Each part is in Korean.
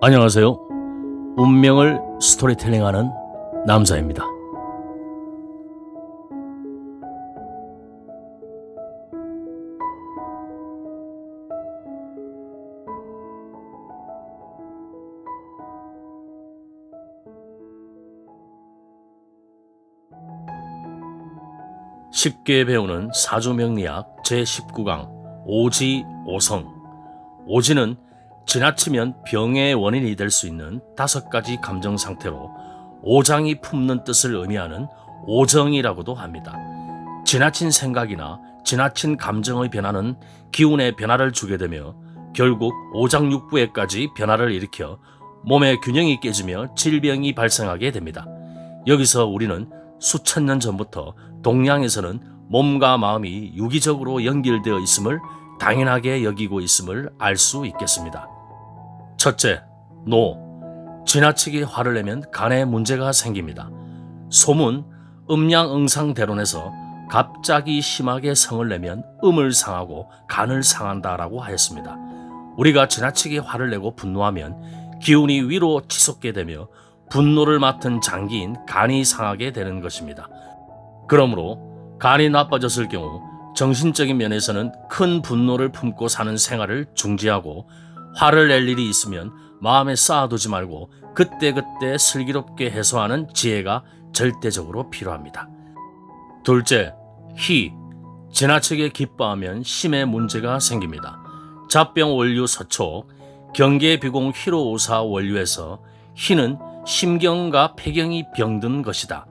안녕하세요. 운명을 스토리텔링하는 남자입니다. 쉽게 배우는 사주명리학 제19강 오지 오성 오지는 지나치면 병의 원인이 될 수 있는 다섯 가지 감정 상태로 오장이 품는 뜻을 의미하는 오정이라고도 합니다. 지나친 생각이나 지나친 감정의 변화는 기운의 변화를 주게 되며 결국 오장육부에까지 변화를 일으켜 몸의 균형이 깨지며 질병이 발생하게 됩니다. 여기서 우리는 수천 년 전부터 동양에서는 몸과 마음이 유기적으로 연결되어 있음을 당연하게 여기고 있음을 알 수 있겠습니다. 첫째, 노. 지나치게 화를 내면 간에 문제가 생깁니다. 소문, 음양 응상대론에서 갑자기 심하게 성을 내면 음을 상하고 간을 상한다라고 하였습니다. 우리가 지나치게 화를 내고 분노하면 기운이 위로 치솟게 되며 분노를 맡은 장기인 간이 상하게 되는 것입니다. 그러므로 간이 나빠졌을 경우 정신적인 면에서는 큰 분노를 품고 사는 생활을 중지하고 화를 낼 일이 있으면 마음에 쌓아두지 말고 그때그때 슬기롭게 해소하는 지혜가 절대적으로 필요합니다. 둘째, 희. 지나치게 기뻐하면 심의 문제가 생깁니다. 잡병 원류 서촉, 경계 비공 희로오사 원류에서 희는 심경과 폐경이 병든 것이다.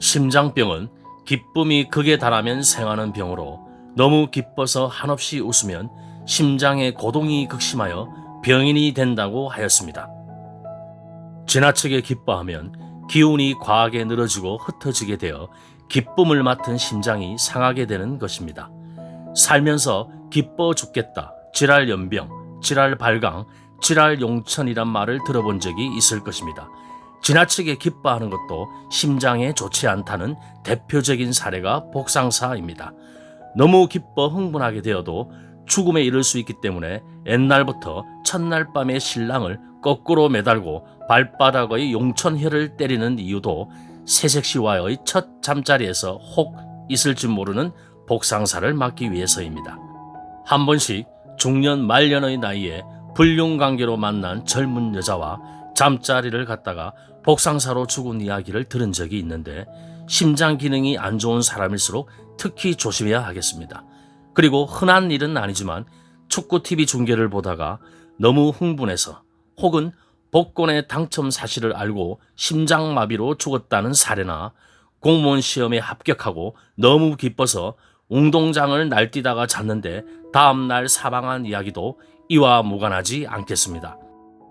심장병은 기쁨이 극에 달하면 생하는 병으로 너무 기뻐서 한없이 웃으면 심장의 고동이 극심하여 병인이 된다고 하였습니다. 지나치게 기뻐하면 기운이 과하게 늘어지고 흩어지게 되어 기쁨을 맡은 심장이 상하게 되는 것입니다. 살면서 기뻐 죽겠다, 지랄 연병, 지랄 발광, 지랄 용천이란 말을 들어본 적이 있을 것입니다. 지나치게 기뻐하는 것도 심장에 좋지 않다는 대표적인 사례가 복상사입니다. 너무 기뻐 흥분하게 되어도 죽음에 이를 수 있기 때문에 옛날부터 첫날 밤에 신랑을 거꾸로 매달고 발바닥의 용천혀를 때리는 이유도 새색시와의 첫 잠자리에서 혹 있을지 모르는 복상사를 막기 위해서입니다. 한 번씩 중년 말년의 나이에 불륜관계로 만난 젊은 여자와 잠자리를 갔다가 복상사로 죽은 이야기를 들은 적이 있는데 심장 기능이 안 좋은 사람일수록 특히 조심해야 하겠습니다. 그리고 흔한 일은 아니지만 축구 TV 중계를 보다가 너무 흥분해서 혹은 복권의 당첨 사실을 알고 심장마비로 죽었다는 사례나 공무원 시험에 합격하고 너무 기뻐서 운동장을 날뛰다가 잤는데 다음날 사망한 이야기도 이와 무관하지 않겠습니다.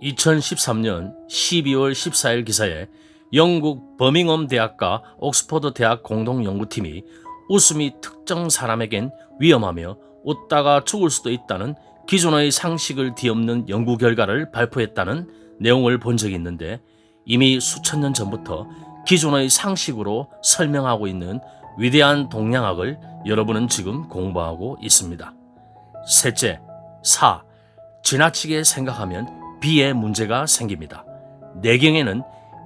2013년 12월 14일 기사에 영국 버밍엄 대학과 옥스퍼드 대학 공동 연구팀이 웃음이 특정 사람에겐 위험하며 웃다가 죽을 수도 있다는 기존의 상식을 뒤엎는 연구 결과를 발표했다는 내용을 본 적이 있는데 이미 수천 년 전부터 기존의 상식으로 설명하고 있는 위대한 동양학을 여러분은 지금 공부하고 있습니다. 셋째, 사. 지나치게 생각하면 비의 문제가 생깁니다. 내경에는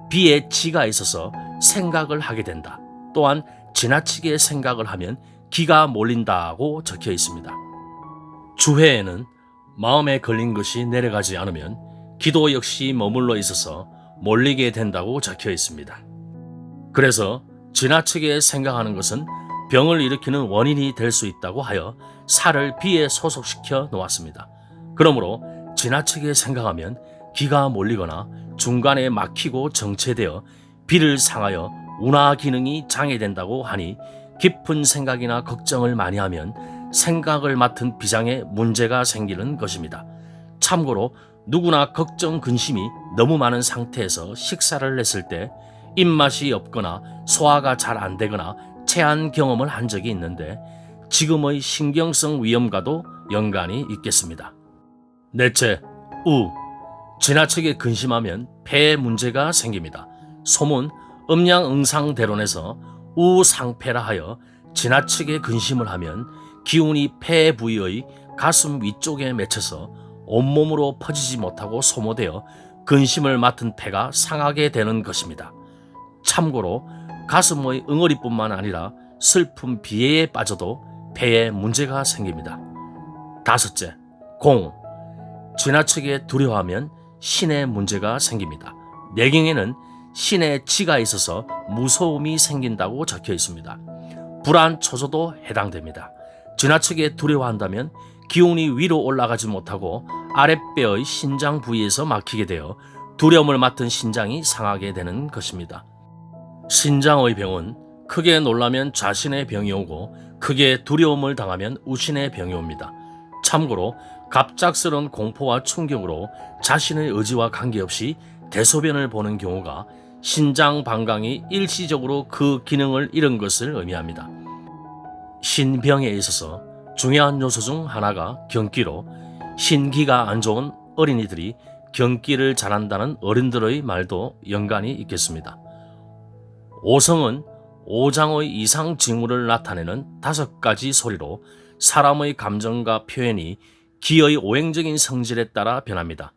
비의 지가 있어서 생각을 하게 된다. 또한 지나치게 생각을 하면 기가 몰린다고 적혀 있습니다. 주회에는 마음에 걸린 것이 내려가지 않으면 기도 역시 머물러 있어서 몰리게 된다고 적혀 있습니다. 그래서 지나치게 생각하는 것은 병을 일으키는 원인이 될 수 있다고 하여 살을 비에 소속시켜 놓았습니다. 그러므로 지나치게 생각하면 기가 몰리거나 중간에 막히고 정체되어 비를 상하여 운하 기능이 장애된다고 하니 깊은 생각이나 걱정을 많이 하면 생각을 맡은 비장에 문제가 생기는 것입니다. 참고로 누구나 걱정 근심이 너무 많은 상태에서 식사를 했을 때 입맛이 없거나 소화가 잘 안 되거나 체한 경험을 한 적이 있는데 지금의 신경성 위험과도 연관이 있겠습니다. 넷째, 우. 지나치게 근심하면 폐에 문제가 생깁니다. 소문 음양응상대론에서 우상폐라 하여 지나치게 근심을 하면 기운이 폐 부위의 가슴 위쪽에 맺혀서 온몸으로 퍼지지 못하고 소모되어 근심을 맡은 폐가 상하게 되는 것입니다. 참고로 가슴의 응어리뿐만 아니라 슬픔 비애에 빠져도 폐에 문제가 생깁니다. 다섯째, 공. 지나치게 두려워하면 신의 문제가 생깁니다. 내경에는 신의 지가 있어서 무서움이 생긴다고 적혀 있습니다. 불안 초조도 해당됩니다. 지나치게 두려워한다면 기운이 위로 올라가지 못하고 아랫배의 신장 부위에서 막히게 되어 두려움을 맡은 신장이 상하게 되는 것입니다. 신장의 병은 크게 놀라면 자신의 병이 오고 크게 두려움을 당하면 우신의 병이 옵니다. 참고로 갑작스러운 공포와 충격으로 자신의 의지와 관계없이 대소변을 보는 경우가 신장 방광이 일시적으로 그 기능을 잃은 것을 의미합니다. 신병에 있어서 중요한 요소 중 하나가 경기로 신기가 안 좋은 어린이들이 경기를 잘한다는 어른들의 말도 연관이 있겠습니다. 오성은 오장의 이상 징후를 나타내는 다섯 가지 소리로 사람의 감정과 표현이 기의 오행적인 성질에 따라 변합니다.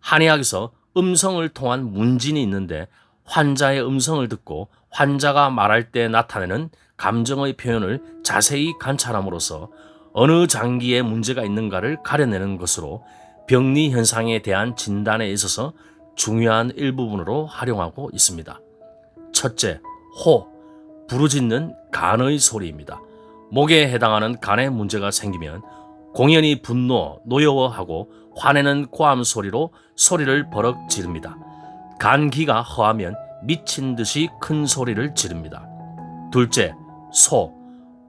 한의학에서 음성을 통한 문진이 있는데 환자의 음성을 듣고 환자가 말할 때 나타내는 감정의 표현을 자세히 관찰함으로써 어느 장기에 문제가 있는가를 가려내는 것으로 병리 현상에 대한 진단에 있어서 중요한 일부분으로 활용하고 있습니다. 첫째, 호, 부르짖는 간의 소리입니다. 목에 해당하는 간에 문제가 생기면 공연히 분노, 노여워하고 화내는 고함 소리로 소리를 버럭 지릅니다. 간기가 허하면 미친 듯이 큰 소리를 지릅니다. 둘째, 소,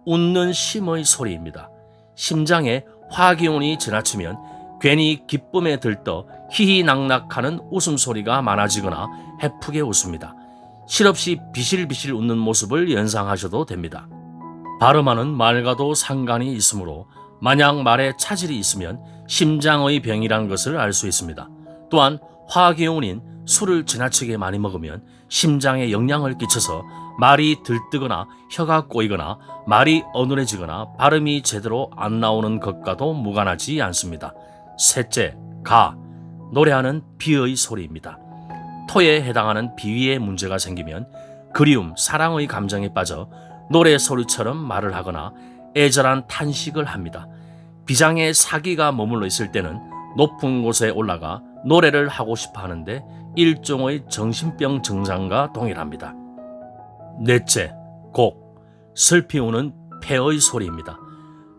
웃는 심의 소리입니다. 심장에 화기운이 지나치면 괜히 기쁨에 들떠 희희낙낙하는 웃음소리가 많아지거나 해프게 웃습니다. 실없이 비실비실 웃는 모습을 연상하셔도 됩니다. 발음하는 말과도 상관이 있으므로 만약 말에 차질이 있으면 심장의 병이란 것을 알 수 있습니다. 또한 화기운인 술을 지나치게 많이 먹으면 심장에 영향을 끼쳐서 말이 들뜨거나 혀가 꼬이거나 말이 어눌해지거나 발음이 제대로 안 나오는 것과도 무관하지 않습니다. 셋째, 가. 노래하는 비의 소리입니다. 토에 해당하는 비위에 문제가 생기면 그리움, 사랑의 감정에 빠져 노래 소리처럼 말을 하거나 애절한 탄식을 합니다. 비장에 사기가 머물러 있을 때는 높은 곳에 올라가 노래를 하고 싶어 하는데 일종의 정신병 증상과 동일합니다. 넷째, 곡. 슬피 우는 폐의 소리입니다.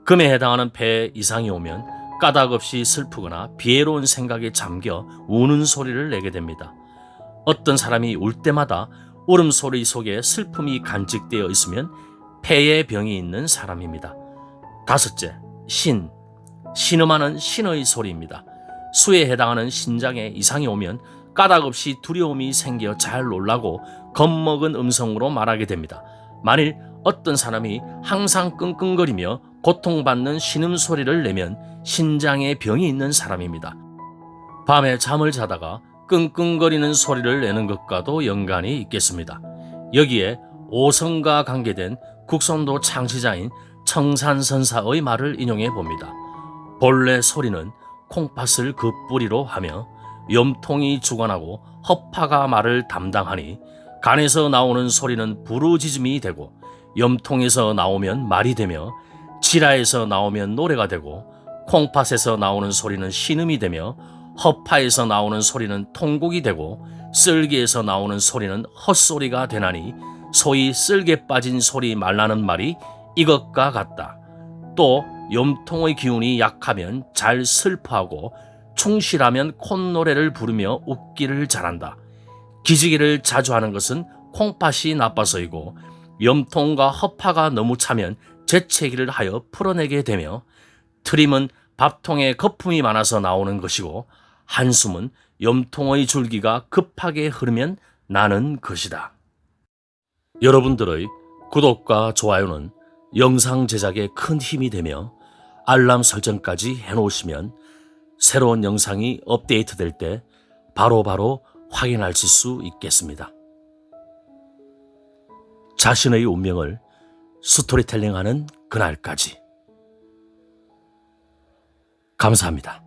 금에 해당하는 폐에 이상이 오면 까닭없이 슬프거나 비애로운 생각에 잠겨 우는 소리를 내게 됩니다. 어떤 사람이 울 때마다 울음소리 속에 슬픔이 간직되어 있으면 폐에 병이 있는 사람입니다. 다섯째, 신. 신음하는 신의 소리입니다. 수에 해당하는 신장에 이상이 오면 까닭없이 두려움이 생겨 잘 놀라고 겁먹은 음성으로 말하게 됩니다. 만일 어떤 사람이 항상 끙끙거리며 고통받는 신음 소리를 내면 신장에 병이 있는 사람입니다. 밤에 잠을 자다가 끙끙거리는 소리를 내는 것과도 연관이 있겠습니다. 여기에 오성과 관계된 국선도 창시자인 청산선사의 말을 인용해 봅니다. 본래 소리는 콩팥을 그 뿌리로 하며 염통이 주관하고 허파가 말을 담당하니 간에서 나오는 소리는 부르짖음이 되고 염통에서 나오면 말이 되며 지라에서 나오면 노래가 되고 콩팥에서 나오는 소리는 신음이 되며 허파에서 나오는 소리는 통곡이 되고 쓸개에서 나오는 소리는 헛소리가 되나니 소위 쓸개 빠진 소리 말라는 말이 이것과 같다. 또 염통의 기운이 약하면 잘 슬퍼하고 충실하면 콧노래를 부르며 웃기를 잘한다. 기지개를 자주 하는 것은 콩팥이 나빠서이고 염통과 허파가 너무 차면 재채기를 하여 풀어내게 되며 트림은 밥통에 거품이 많아서 나오는 것이고 한숨은 염통의 줄기가 급하게 흐르면 나는 것이다. 여러분들의 구독과 좋아요는 영상 제작에 큰 힘이 되며 알람 설정까지 해놓으시면 새로운 영상이 업데이트 될 때 바로바로 확인하실 수 있겠습니다. 자신의 운명을 스토리텔링하는 그날까지 감사합니다.